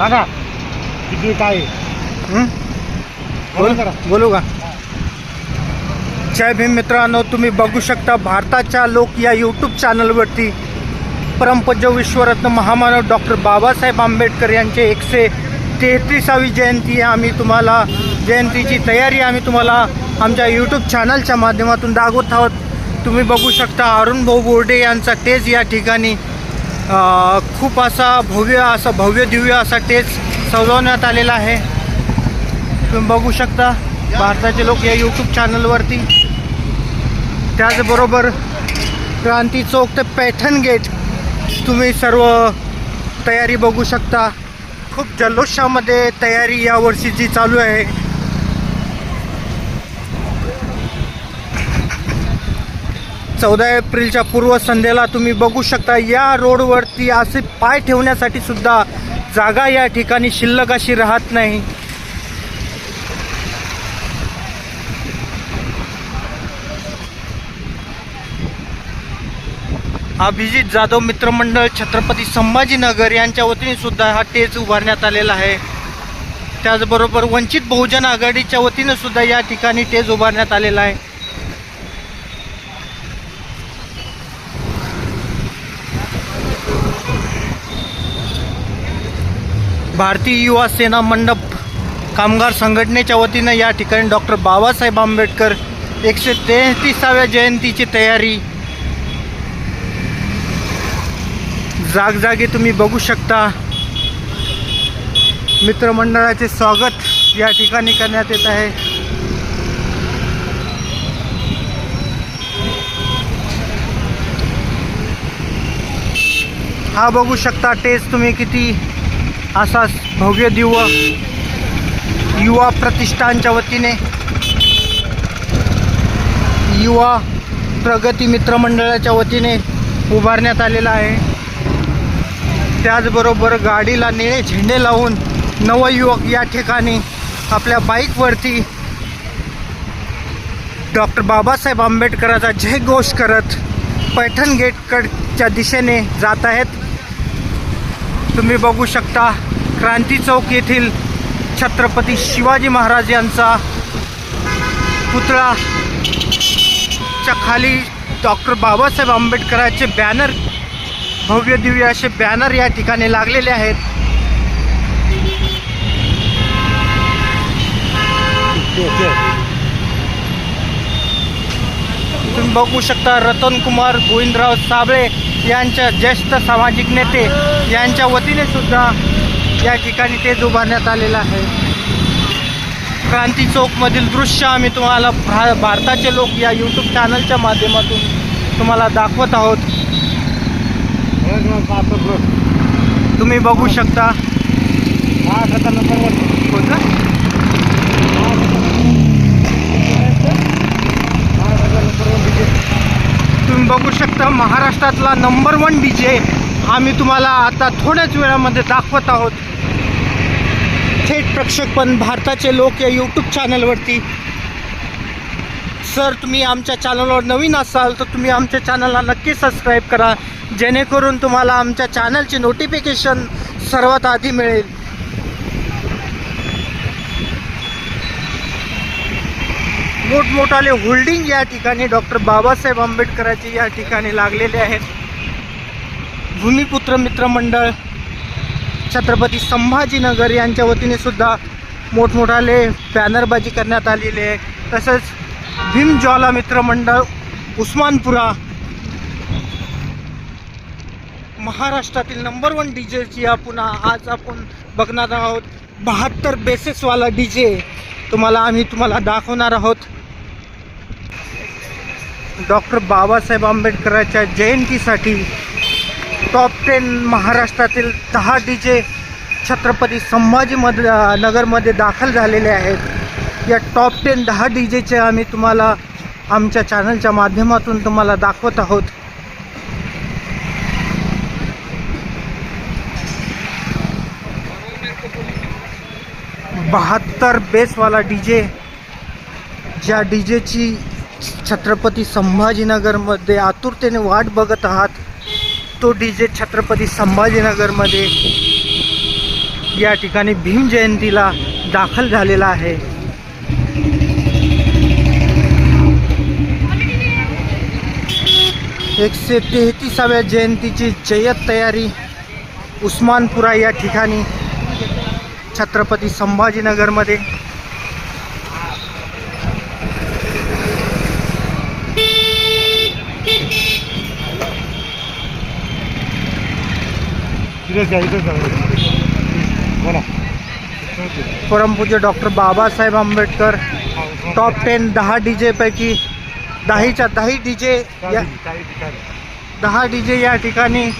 सांगा किती काय? हं? बोला का जय भीम मित्रांनो तुम्ही बघू शकता भारताच्या लोक या यूट्यूब चॅनलवरती परमपूज्य विश्वरत्न महामानव डॉक्टर बाबासाहेब आंबेडकर यांचे एकशे तेहतीसावी जयंती आहे आम्ही तुम्हाला जयंतीची तयारी आम्ही तुम्हाला आमच्या यूट्यूब चॅनलच्या माध्यमातून दाखवत आहोत तुम्ही बघू शकता अरुण भाऊ बोर्डे यांचा टेज या ठिकाणी खूप असा भव्य असा भव्य दिव्य असा टेज सजवण्यात आलेला आहे. तुम्ही बघू शकता भारताचे लोक या यूट्यूब चॅनलवरती त्याचबरोबर क्रांती चौक ते पैठण गेट तुम्ही सर्व तयारी बघू शकता. खूप जल्लोषामध्ये तयारी या वर्षीची चालू आहे. चौदा एप्रिलच्या पूर्वसंध्येला तुम्ही बघू शकता या रोडवरती असे पाय ठेवण्यासाठी सुद्धा जागा या ठिकाणी शिल्लक अशी राहत नाही. अभिजित जाधव मित्रमंडळ छत्रपती संभाजीनगर यांच्या वतीने सुद्धा हा टेज उभारण्यात आलेला आहे. त्याचबरोबर वंचित बहुजन आघाडीच्या वतीने सुद्धा या ठिकाणी टेज उभारण्यात आलेला आहे. भारतीय युवा सेना मंडप कामगार संघटनेच्या वतीनं या ठिकाणी डॉक्टर बाबासाहेब आंबेडकर एकशे तेहतीसाव्या जयंतीची तयारी. जागजागी तुम्ही बघू शकता. मित्रमंडळाचे स्वागत या ठिकाणी करण्यात येत आहे. हा बघू शकता टेस्ट तुम्ही किती असाच भव्य दिव युवा प्रतिष्ठानच्या वतीने युवा प्रगती मित्रमंडळाच्या वतीने उभारण्यात आलेला आहे. त्याचबरोबर गाडीला निळे झेंडे लावून नवयुवक या ठिकाणी आपल्या बाईकवरती डॉक्टर बाबासाहेब आंबेडकराचा जयघोष करत पैठण गेटकडच्या दिशेने जात आहेत. तुम्ही बघू शकता क्रांती चौक येथील छत्रपती शिवाजी महाराज यांचा पुतळा. च्या खाली डॉक्टर बाबासाहेब आंबेडकरांचे बॅनर भव्य दिव्य असे बॅनर या ठिकाणी लागलेले आहेत. तुम्ही बघू शकता रतन कुमार गोविंदराव साबळे यांच्या ज्येष्ठ सामाजिक नेते यांच्या वतीने सुद्धा या ठिकाणी तेच उभारण्यात आलेलं आहे. क्रांती चौकमधील दृश्य आम्ही तुम्हाला भा भारताचे लोक या यूट्यूब चॅनलच्या माध्यमातून तुम्हाला दाखवत आहोत. तुम्ही बघू शकता. कोणतं महाराष्ट्राचा नंबर वन डीजे तुम्ही बघू शकता महाराष्ट्रातला नंबर वन डी जे आम्ही तुम्हाला आता थोड्याच वेळामध्ये दाखवत आहोत. थेट प्रक्षेपण भारताचे लोक या यूट्यूब चॅनलवरती सर तुम्ही आमच्या चॅनलवर नवीन असाल तर तुम्ही आमच्या चॅनलला नक्की सबस्क्राईब करा. जेणेकरून तुम्हाला आमच्या चॅनलचे नोटिफिकेशन सर्वात आधी मिळेल. मोठमोठाले होल्डिंग या ठिकाणी डॉक्टर बाबासाहेब आंबेडकरांचे या ठिकाणी लागलेले आहेत. भूमिपुत्र मित्रमंडळ छत्रपती संभाजीनगर यांच्या वतीने सुद्धा मोठमोठाले बॅनरबाजी करण्यात आलेली आहे. तसंच भीम ज्वाला उस्मानपुरा महाराष्ट्रातील नंबर वन डी जेची आपण आज आपण बघणार आहोत. बहात्तर बेसेसवाला डी जे. तुम्हाला आम्ही तुम्हाला दाखवणार आहोत. डॉक्टर बाबासाहेब आंबेडकरांच्या जयंतीसाठी टॉप टेन महाराष्ट्रातील दहा डी जे छत्रपती संभाजीमध नगरमध्ये दाखल झालेले आहेत. या टॉप टेन दहा डी जेचे आम्ही तुम्हाला आमच्या चॅनलच्या माध्यमातून तुम्हाला दाखवत आहोत. बहात्तर बेसवाला डी जे ज्या डी जेची छत्रपती संभाजीनगरमध्ये आतुरतेने वाट बघत आहात. तो डी जे छत्रपती संभाजीनगरमध्ये या ठिकाणी भीम जयंतीला दाखल झालेला आहे. एकशे तेहतीसाव्या जयंतीची जय्यत तयारी उस्मानपुरा या ठिकाणी छत्रपती संभाजीनगरमध्ये. इथेच आहे इथेच आहे बोला. परमपूज्य doctor Babasaheb Ambedkar top ten दहा डी पैकी दहाच्या दहा डी जे या दहा डी जे या ठिकाणी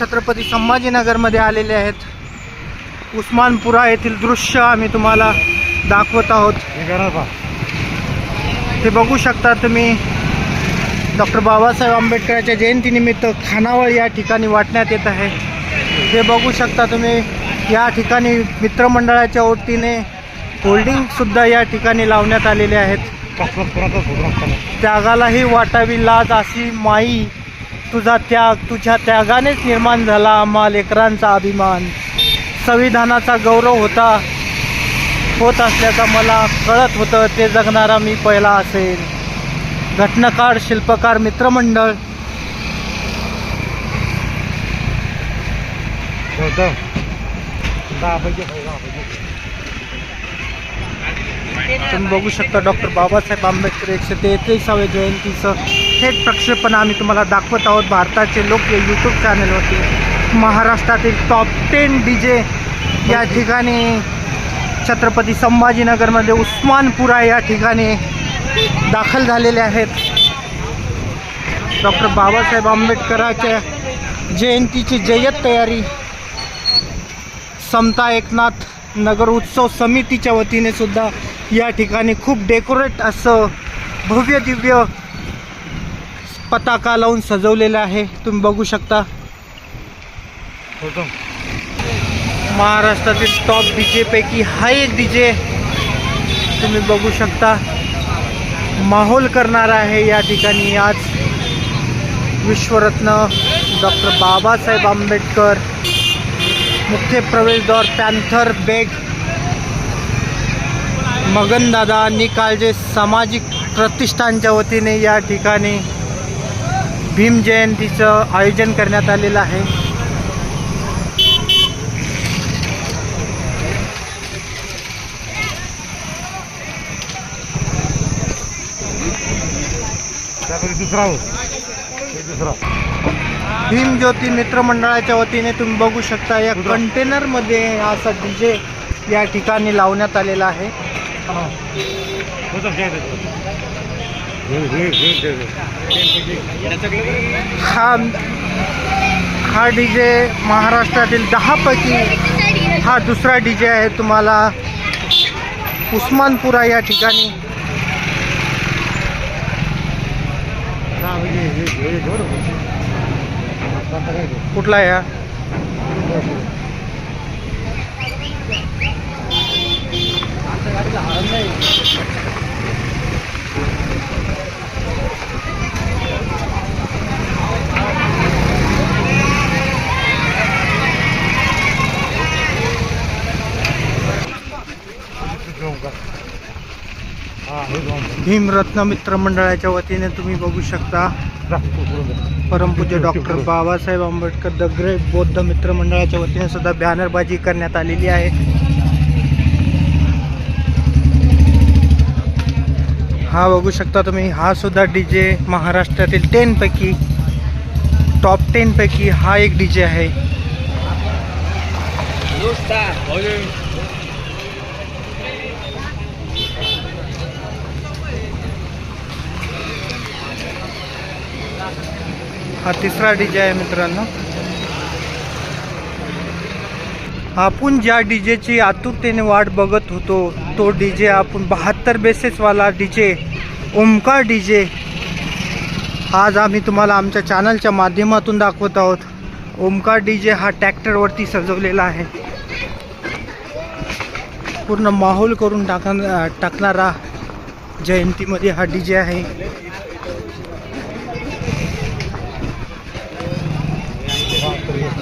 छत्रपती संभाजीनगरमध्ये आलेले आहेत. उस्मानपुरा येथील दृश्य आम्ही तुम्हाला दाखवत आहोत. हे बघू शकता तुम्ही. डॉक्टर बाबासाहेब आंबेडकरांच्या जयंतीनिमित्त खानावळ या ठिकाणी वाटण्यात येत आहे. हे बघू शकता तुम्ही या ठिकाणी मित्रमंडळाच्या वतीने होल्डिंगसुद्धा या ठिकाणी लावण्यात आलेले आहेत. त्यागालाही वाटावी लाज अशी माई तुझा त्याग तुझ्या त्यागानेच निर्माण झाला आम्हा लेकरांचा अभिमान. संविधानाचा गौरव होता होत असल्याचं मला कळत होतं ते जगणारा मी पहिला असेल. घटनाकार शिल्पकार मित्रमंडळ. तुम्ही बघू शकता डॉक्टर बाबासाहेब आंबेडकर एकशे तेहतीसाव्या जयंतीचं थेट प्रक्षेपण आम्ही तुम्हाला दाखवत आहोत भारताचे लोक या यूट्यूब चॅनलवरती महाराष्ट्रातील टॉप टेन डी जे या ठिकाणी छत्रपती संभाजीनगरमध्ये उस्मानपुरा या ठिकाणी दाखल झालेले आहेत. डॉक्टर बाबासाहेब आंबेडकरांच्या जयंतीची जय्यत तयारी. समता एकनाथ नगर उत्सव समितीच्या वतीने सुद्धा या ठिकाणी खूप डेकोरेट असं भव्य दिव्य पताका लावून सजवलेलं आहे. तुम्ही बघू शकता. महाराष्ट्रातील टॉप डी जेपैकी हा एक डी जे तुम्ही बघू शकता. माहोल करणार आहे या ठिकाणी आज. विश्वरत्न डॉक्टर बाबासाहेब आंबेडकर मुख्य प्रवेशद्वार पॅन्थर बेग मगनदादा निकालजे सामाजिक प्रतिष्ठानच्या वतीने या ठिकाणी भीम जयंतीचं आयोजन करण्यात आलेलं आहे. त्यापैकी दुसरा हो हे दुसरा भीम ज्योती मित्रमंडळाच्या वतीने तुम्ही बघू शकता या कंटेनरमध्ये असा डी जे या ठिकाणी लावण्यात आलेला आहे. हे. हे हे दे हा हा डी जे महाराष्ट्रातील दहापैकी हा दुसरा डी जे आहे तुम्हाला उस्मानपुरा या ठिकाणी दहा पैकी हे हे जोड आता काय ते? कुठला आहे हा घेऊन का हा भीमरत्न मित्र मंडळाच्या मित्रमंडळाच्या वतीने तुम्ही बघू शकता परमपूज्य doctor Babasaheb Ambedkar the great बौद्ध मित्रमंडळाच्या वतीने सुद्धा बॅनरबाजी करण्यात आलेली आहे. हा बघू शकता तुम्ही हा सुद्धा डी जे महाराष्ट्रातील टेनपैकी टॉप टेनपैकी हा एक डी जे आहे हा तिसरा डी जे आहे मित्रांनो. आपण ज्या डी जेची आतुरतेने वाट बघत होतो तो डी जे आपण बहात्तर बेसेसवाला D J Omkar D J आज आम्ही तुम्हाला आमच्या चॅनलच्या माध्यमातून दाखवत आहोत. ओमकार डी जे हा ट्रॅक्टरवरती सजवलेला आहे. पूर्ण माहोल करून टाका टाकणारा जयंतीमध्ये हा डी जे आहे.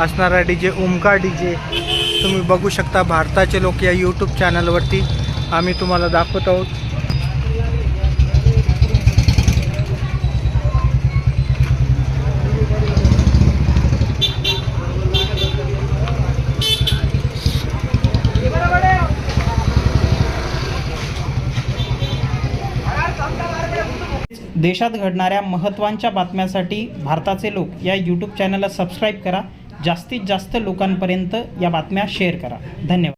असणारा D J Omkar D J तुम्ही बघू शकता भारताचे लोक या यूट्यूब चॅनलवरती आम्ही तुम्हाला दाखवत आहोत. देशात घडणाऱ्या महत्त्वांच्या बातम्यांसाठी भारताचे लोक या यूट्यूब चॅनलला सबस्क्राईब करा. जास्तीत जास्त लोकांपर्यंत या बातम्या शेअर करा. धन्यवाद.